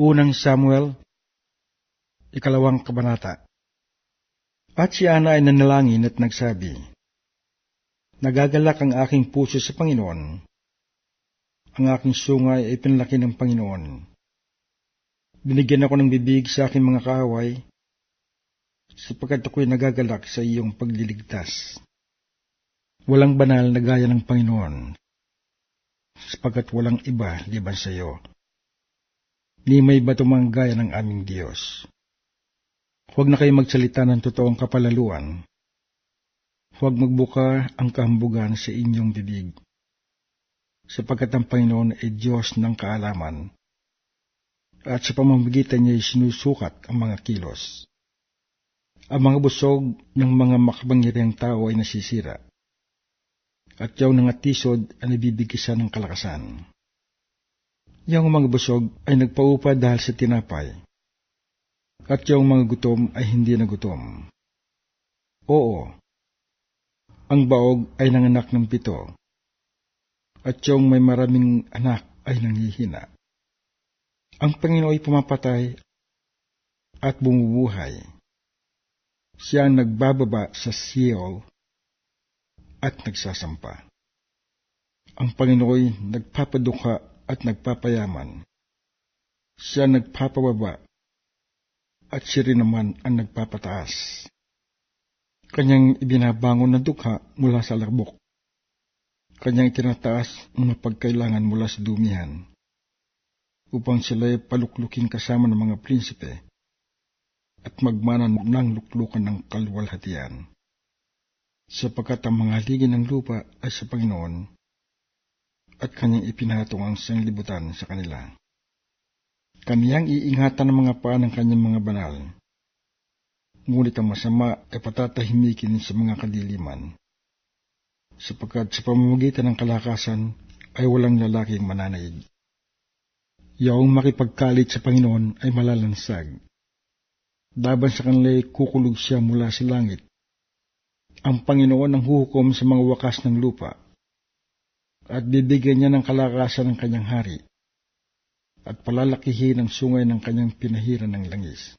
Unang Samuel, ikalawang kabanata. At si Ana ay nanalangin at nagsabi, Nagagalak ang aking puso sa Panginoon. Ang aking sungay ay pinlaki ng Panginoon. Binigyan ako ng bibig sa aking mga kaaway, sapagkat ako'y nagagalak sa iyong pagliligtas. Walang banal na gaya ng Panginoon, sapagkat walang iba liban sa iyo. Ni may batumang gaya ng aming Diyos. Huwag na kayo magsalita ng totoong kapalaluan. Huwag magbuka ang kahambugan sa inyong bibig. Sapagkat ang Panginoon ay Diyos ng kaalaman. At sa pamamagitan niya ay sinusukat ang mga kilos. Ang mga busog ng mga makapangyarihang tao ay nasisira. At yaw ng atisod ay nabibigisa ng kalakasan. Yung mga busog ay nagpaupa dahil sa tinapay at yung mga gutom ay hindi na gutom. Oo, ang baog ay nanganak ng pito, at yung may maraming anak ay nanghihina. Ang Panginoon ay pumapatay at bumubuhay. Siya ang nagbababa sa Seol at nagsasampa. Ang Panginoon ay nagpapaduka at nagpapayaman. Siya nagpapababa at siya rin naman ang nagpapataas. Kanyang ibinabangon na dukha mula sa lakbok. Kanyang tinataas mga pagkailangan mula sa dumihan, upang sila'y paluklukin kasama ng mga prinsipe at magmana ng luklukan ng kalwalhatian. Sapagkat ang mga haligi ng lupa ay sa Panginoon at kanyang ipinatong ang sanglibutan sa kanila. Kaniyang iingatan ng mga paa ng kanyang mga banal. Ngunit ang masama ay patatahimikin sa mga kadiliman. Sapagkat sa pamamagitan ng kalakasan ay walang lalaking mananaig. Yaong makipagkalit sa Panginoon ay malalansag. Daban sa kanila'y kukulog siya mula sa langit. Ang Panginoon ang huhukom sa mga wakas ng lupa at bibigyan niya ng kalakasan ng kanyang hari at palalakihin ang sungay ng kanyang pinahiran ng langis.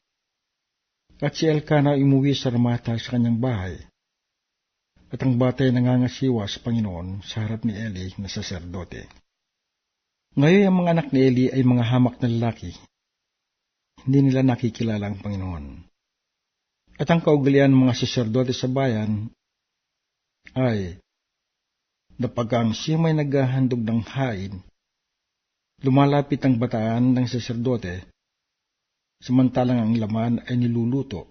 At si Elkana umuwi sa Ramata sa kanyang bahay, at ang batay nangangasiwa sa Panginoon sa harap ni Eli na saserdote. Ngayon ang mga anak ni Eli ay mga hamak na lalaki. Hindi nila nakikilala ang Panginoon. At ang kaugalian ng mga saserdote sa bayan ay napag siya may naghahandog ng hain Lumalapit ang bataan ng saserdote, samantalang ang laman ay niluluto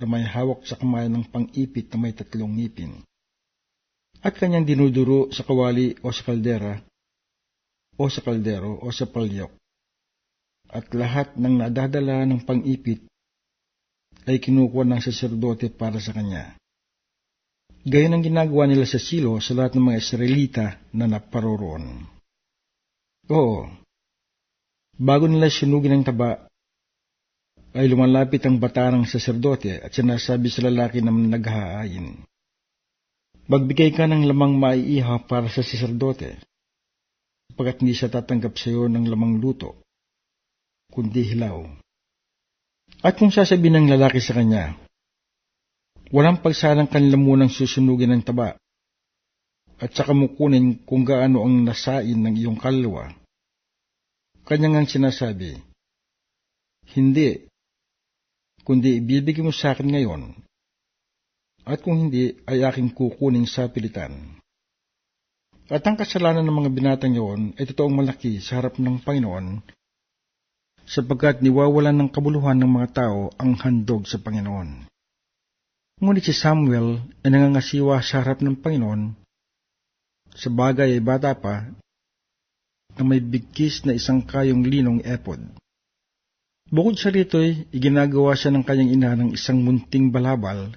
na may hawak sa kamay ng pang-ipit na may tatlong ngipin. At kanyang dinuduro sa kawali o sa kaldera, o sa kaldero o sa palyok. At lahat ng nadadala ng pang-ipit ay kinukuha ng saserdote para sa kanya. Gayon ang ginagawa nila sa silo sa lahat ng mga Israelita na naparoroon. Oo. Bago nila sinugin ang taba, ay lumalapit ang bata ng saserdote at sinasabi sa lalaki na naghahain. Magbigay ka ng lamang maiiha para sa saserdote, sapagat hindi siya tatanggap sa iyo ng lamang luto, kundi hilaw. At kung sasabihin ng lalaki sa kanya, walang pagsalang kanila munang susunugin ng taba, at saka mo kunin kung gaano ang nasain ng iyong kalwa, Kanyang ang sinasabi, Hindi, kundi ibibigay mo sa akin ngayon, at kung hindi ay aking kukuning sa pilitan. At ang kasalanan ng mga binatang iyon ay totoong malaki sa harap ng Panginoon, sapagkat niwawalan ng kabuluhan ng mga tao ang handog sa Panginoon. Ngunit si Samuel ay nangangasiwa sa harap ng Panginoon, sa bagay ay bata pa na may bigkis na isang kayong linong epod. Bukod sa rito'y iginagawa siya ng kanyang ina ng isang munting balabal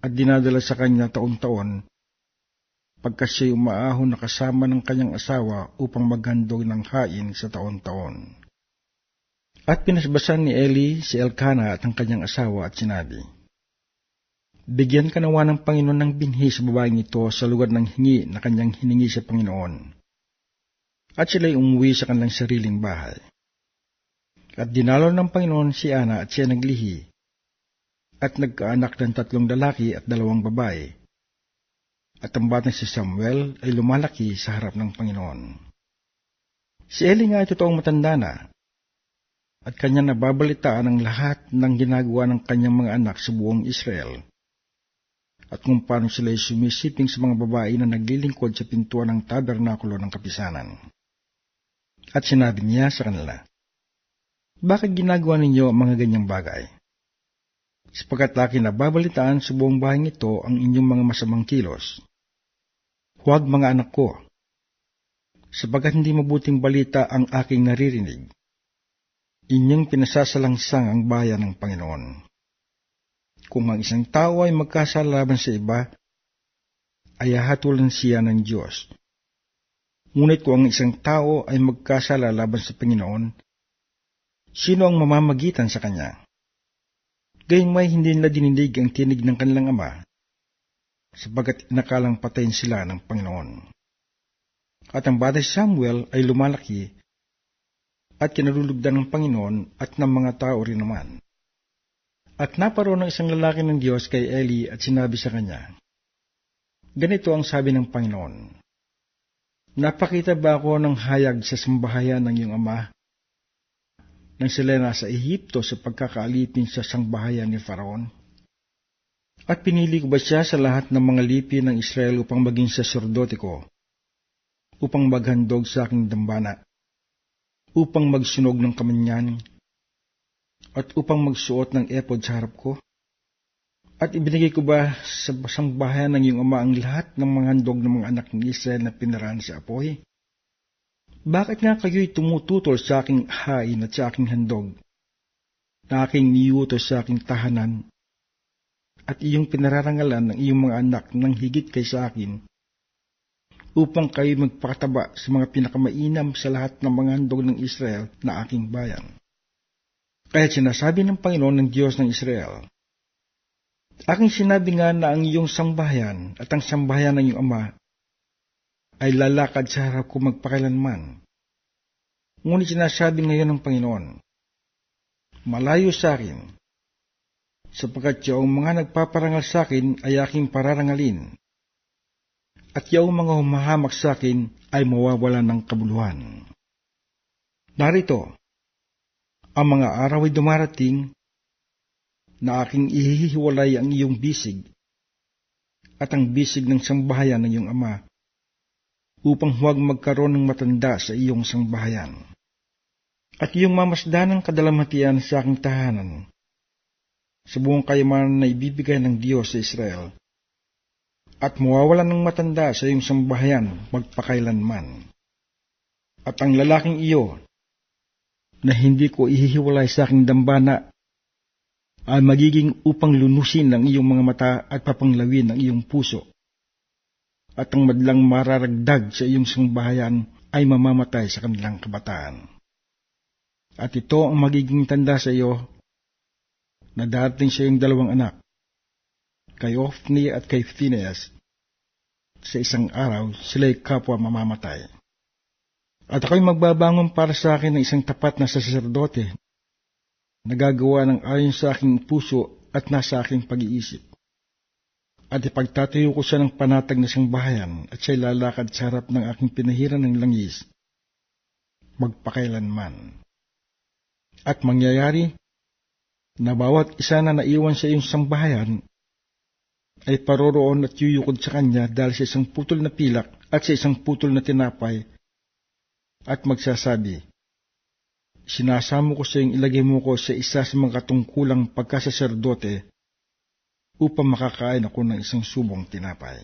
at dinadala sa kanya taon-taon pagka siya'y umaahon na kasama ng kanyang asawa upang maghandog ng hain sa taon-taon. At pinasbasan ni Eli si Elkana at ang kanyang asawa at sinabi, Bigyan ka ng Panginoon ng binhi sa babaeng ito sa lugar ng hingi na kanyang hiningi sa Panginoon at sila'y umuwi sa kanilang sariling bahay. At dinalo ng Panginoon si Ana at siya naglihi, at nagkaanak ng tatlong lalaki at dalawang babae. At ang batang si Samuel ay lumalaki sa harap ng Panginoon. Si Eli nga ay totoong matanda na, at kanya nababalitaan ang lahat ng ginagawa ng kanyang mga anak sa buong Israel, at kung paano sila sumisiping sa mga babae na naglilingkod sa pintuan ng tabernakulo ng kapisanan. At sinabi niya sa kanila, Bakit ginagawa ninyo ang mga ganyang bagay? Sapagat laki na babalitaan sa buong bahay ito ang inyong mga masamang kilos. Huwag mga anak ko, sapagat hindi mabuting balita ang aking naririnig. Inyong pinasasalangsang ang bayan ng Panginoon. Kung ang isang tao ay magkasalaban sa iba, ay hahatulan siya ng Diyos. Ngunit kung ang isang tao ay magkasala laban sa Panginoon, sino ang mamamagitan sa kanya? Gayong may hindi nila dininig ang tinig ng kanilang ama, sapagat inakalang patayin sila ng Panginoon. At ang batay Samuel ay lumalaki at kinalulugdan ng Panginoon at ng mga tao rin naman. At naparoon ng isang lalaki ng Diyos kay Eli at sinabi sa kanya, Ganito ang sabi ng Panginoon, Napakita ba ako ng hayag sa sambahayan ng iyong ama nang sila nasa Ehipto sa pagkakaalipin sa sangbahayan ni Faraon? At pinili ko ba siya sa lahat ng mga lipi ng Israel upang maging saserdote ko, upang maghandog sa aking dambana, upang magsunog ng kamanyan, at upang magsuot ng epod sa harap ko? At ibinigay ko ba sa basang bahayan ng iyong ama ang lahat ng mga handog ng mga anak ng Israel na pinaraan sa apoy? Bakit nga kayo'y tumututol sa aking hain at sa aking handog, na aking niyutos sa aking tahanan, at iyong pinararangalan ng iyong mga anak ng higit kay sa akin, upang kayo magpakataba sa mga pinakamainam sa lahat ng mga handog ng Israel na aking bayan? Kaya sinasabi ng Panginoon ng Diyos ng Israel, Aking sinabi nga na ang iyong sambahayan at ang sambahayan ng iyong ama ay lalakad sa harap ko magpakailanman. Ngunit sinasabi ngayon ng Panginoon, Malayo sa akin, sapagkat yung mga nagpaparangal sa akin ay aking pararangalin, at yung mga humahamak sa akin ay mawawala ng kabuluhan. Narito, ang mga araw ay dumarating na aking ihihiwalay ang iyong bisig at ang bisig ng sambahayan ng iyong ama upang huwag magkaroon ng matanda sa iyong sangbahayan. At iyong mamasdan ng kadalamatian sa aking tahanan sa buong kayamanan na ibibigay ng Diyos sa Israel at mawawalan ng matanda sa iyong sambahayan magpakailanman. At ang lalaking iyo na hindi ko ihihiwalay sa aking dambana ay magiging upang lunusin ang iyong mga mata at papanglawin ang iyong puso. At ang madlang mararagdag sa iyong sangbahayan ay mamamatay sa kanilang kabataan. At ito ang magiging tanda sa iyo na darating sa iyong dalawang anak, kay Ophni at kay Phineas. Sa isang araw, sila'y kapwa mamamatay. At ako'y magbabangon para sa akin ng isang tapat na saserdote, nagagawa ng ayon sa aking puso at nasa aking pag-iisip. At ipagtatayo ko siya ng panatag na sangbahayan at siya'y lalakad sa harap ng aking pinahiran ng langis, magpakailanman. At mangyayari na bawat isa na naiwan sa iyong sangbahayan ay paroroon at yuyukod sa kanya dahil sa isang putol na pilak at sa isang putol na tinapay at magsasabi, Sinasamo ko sa iyong ilagay mo ko sa isa sa mga katungkulang pagkasaserdote upang makakain ako ng isang subong tinapay.